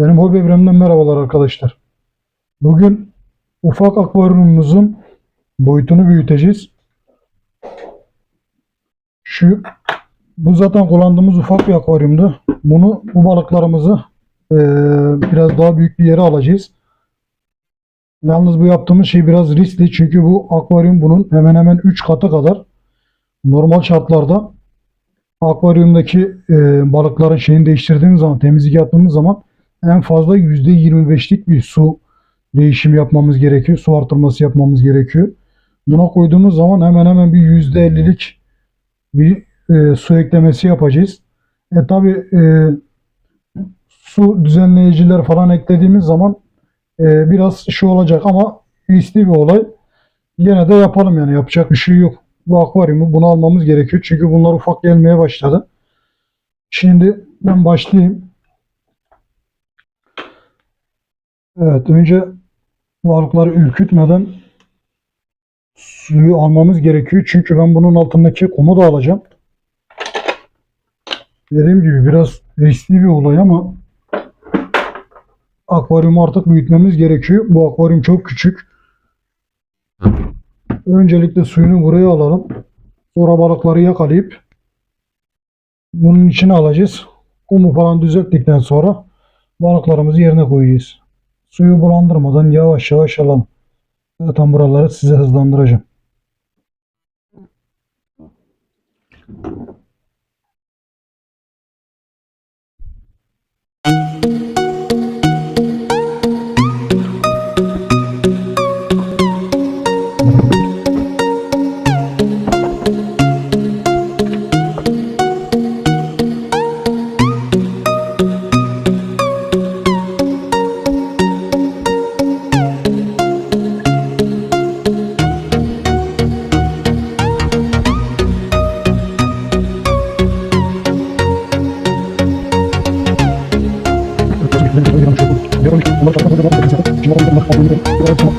Benim hobi evremden merhabalar arkadaşlar. Bugün ufak akvaryumumuzun boyutunu büyüteceğiz. Şu bu zaten kullandığımız ufak bir akvaryumdu. Bunu bu balıklarımızı eee, biraz daha büyük bir yere alacağız. Yalnız bu yaptığımız şey biraz riskli çünkü bu akvaryum bunun hemen hemen 3 katı kadar. Normal şartlarda akvaryumdaki eee, balıkların şeyini değiştirdiğimiz zaman, temizlik yaptığımız zaman en fazla %25'lik bir su değişimi yapmamız gerekiyor. Su artırması yapmamız gerekiyor. Buna koyduğumuz zaman hemen hemen bir %50'lik bir e, su eklemesi yapacağız. E tabi su düzenleyiciler falan eklediğimiz zaman e, biraz şu olacak ama riskli bir olay. Yine de yapalım yani yapacak bir şey yok. Bu akvaryumu bunu almamız gerekiyor. Çünkü bunlar ufak gelmeye başladı. Şimdi ben başlayayım. Evet, önce balıkları ürkütmeden suyu almamız gerekiyor. Çünkü ben bunun altındaki kumu da alacağım. Dediğim gibi biraz riskli bir olay ama akvaryumu artık büyütmemiz gerekiyor. Bu akvaryum çok küçük. Öncelikle suyunu buraya alalım. Sonra balıkları yakalayıp bunun içine alacağız. Kumu falan düzelttikten sonra balıklarımızı yerine koyacağız. Suyu bulandırmadan yavaş yavaş alalım. Zaten buraları size hızlandıracağım.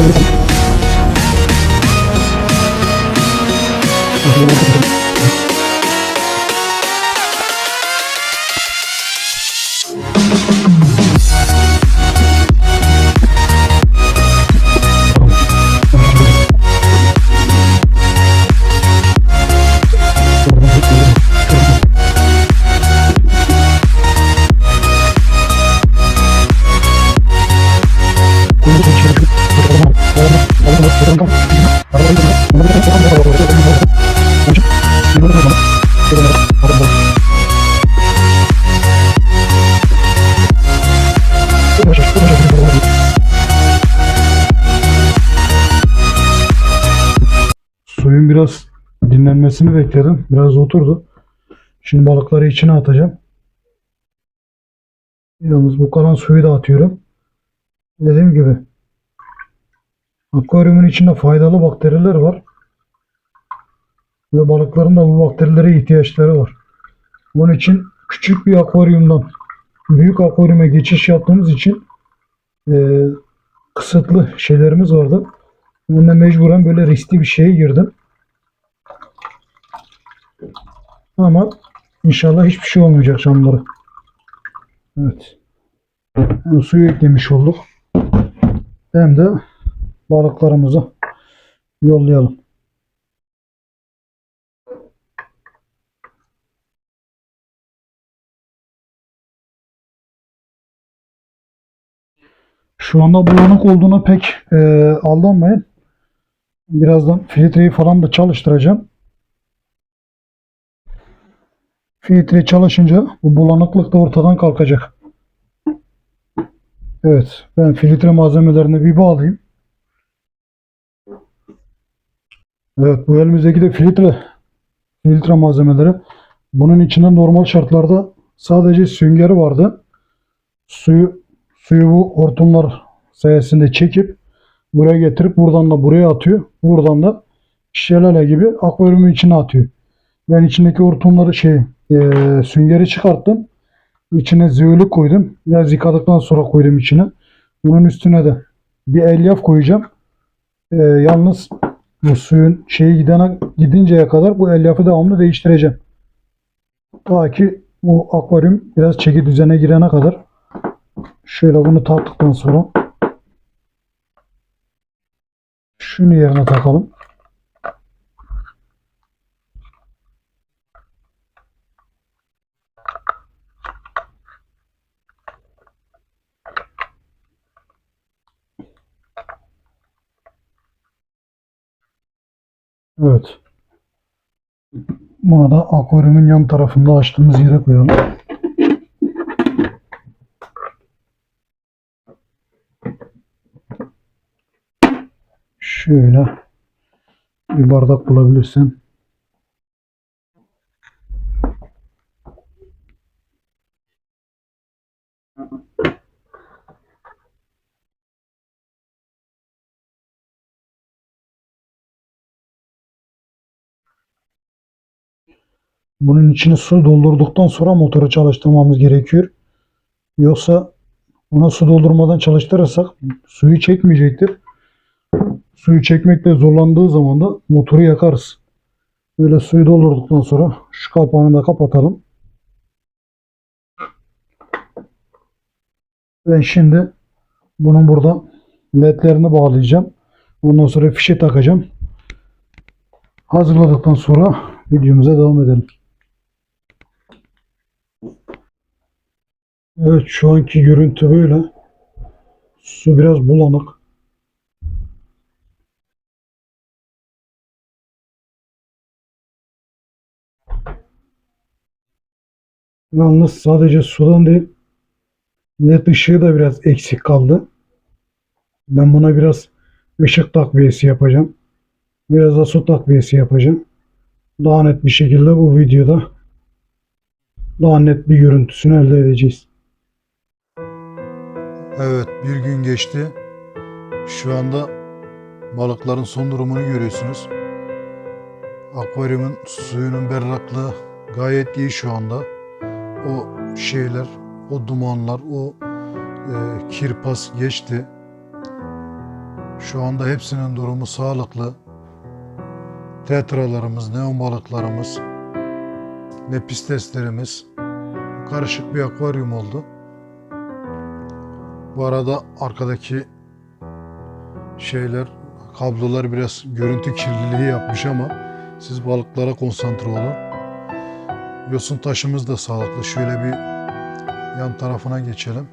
truth. Biraz dinlenmesini bekledim. Biraz oturdu. Şimdi balıkları içine atacağım. Yalnız bu kalan suyu da atıyorum. Dediğim gibi akvaryumun içinde faydalı bakteriler var. Ve balıkların da bu bakterilere ihtiyaçları var. Bunun için küçük bir akvaryumdan büyük akvaryuma geçiş yaptığımız için eee, kısıtlı şeylerimiz vardı. De mecburen böyle riskli bir şeye girdim. Ama inşallah hiçbir şey olmayacak canlılara. Evet. Hem suyu eklemiş olduk. Hem de balıklarımızı yollayalım. Şu anda bulanık olduğuna pek e, aldanmayın. Birazdan filtreyi falan da çalıştıracağım. Filtre çalışınca bu bulanıklık da ortadan kalkacak. Evet, ben filtre malzemelerini bir bağlayayım. Evet, bu elimizdeki de filtre filtre malzemeleri. Bunun içinde normal şartlarda sadece süngeri vardı. Suyu suyu bu hortumlar sayesinde çekip buraya getirip buradan da buraya atıyor. Buradan da şelale gibi akvaryumun içine atıyor. Ben içindeki hortumları şey e, süngeri çıkarttım. İçine zeolik koydum. Biraz yıkadıktan sonra koydum içine. Bunun üstüne de bir elyaf koyacağım. E, yalnız bu suyun şeyi gidene, gidinceye kadar bu elyafı devamlı değiştireceğim. Ta ki bu akvaryum biraz çeki düzene girene kadar şöyle bunu taktıktan sonra şunu yerine takalım. Evet. Bunu da akvaryumun yan tarafında açtığımız yere koyalım. Şöyle bir bardak bulabilirsem. Bunun içine su doldurduktan sonra motoru çalıştırmamız gerekiyor. Yoksa ona su doldurmadan çalıştırırsak suyu çekmeyecektir. Suyu çekmekte zorlandığı zaman da motoru yakarız. Böyle suyu doldurduktan sonra şu kapağını da kapatalım. Ben şimdi bunun burada ledlerini bağlayacağım. Ondan sonra fişe takacağım. Hazırladıktan sonra videomuza devam edelim. Evet şu anki görüntü böyle. Su biraz bulanık. Yalnız sadece sudan değil led ışığı da biraz eksik kaldı. Ben buna biraz ışık takviyesi yapacağım. Biraz da su takviyesi yapacağım. Daha net bir şekilde bu videoda daha net bir görüntüsünü elde edeceğiz. Evet bir gün geçti. Şu anda balıkların son durumunu görüyorsunuz. Akvaryumun suyunun berraklığı gayet iyi şu anda. O şeyler, o dumanlar, o e, kirpas geçti. Şu anda hepsinin durumu sağlıklı. Tetralarımız, neon balıklarımız, lepisteslerimiz karışık bir akvaryum oldu. Bu arada arkadaki şeyler, kablolar biraz görüntü kirliliği yapmış ama siz balıklara konsantre olun. Yosun taşımız da sağlıklı. Şöyle bir yan tarafına geçelim.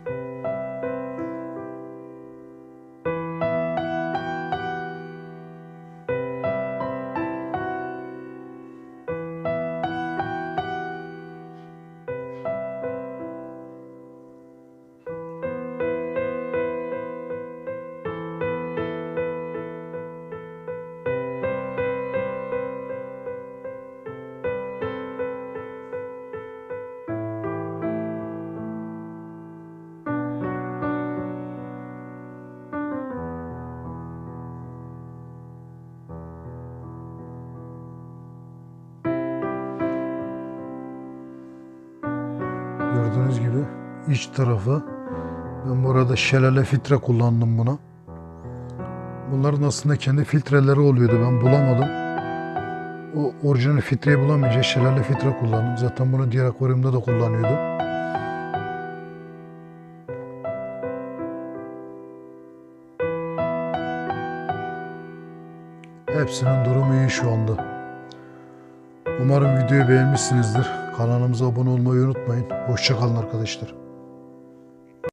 Gördüğünüz gibi iç tarafı ben burada şelale filtre kullandım buna. Bunların aslında kendi filtreleri oluyordu ben bulamadım. O orijinal filtreyi bulamayınca şelale filtre kullandım. Zaten bunu diğer akvaryumda da kullanıyordum. Hepsinin durumu iyi şu anda. Umarım videoyu beğenmişsinizdir. Kanalımıza abone olmayı unutmayın. Hoşçakalın arkadaşlar.